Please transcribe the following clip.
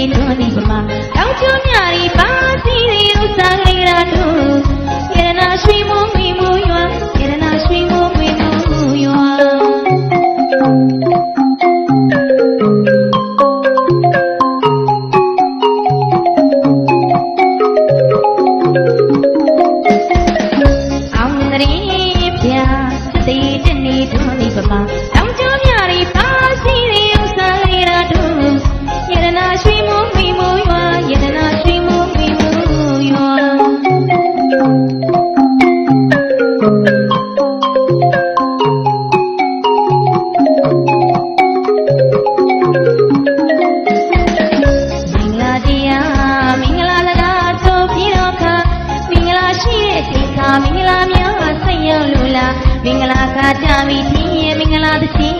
ကျိုးမြရီပါစီရီဥစ္စာလေးရာတို့ရတနာရွှေမိုးငွေမိုးရွာရတနာရွှေမိုးငွေမိုးရွာအောင်နရီပြသေတနေတော်နေပပတောင်ကျိုးမြ မင်္ဂလာတရားမင်္ဂလာလရာတို့ပြည်တော်ခါမင်္ဂလာရှိတဲ့ချိန်ခါမင်္ဂလာများဆက်ရောက်လို့လားမင်္ဂလာခါကြပြီချင်းရဲ့မင်္ဂလာတစ်ချင်းသေးသွင်းလူစီ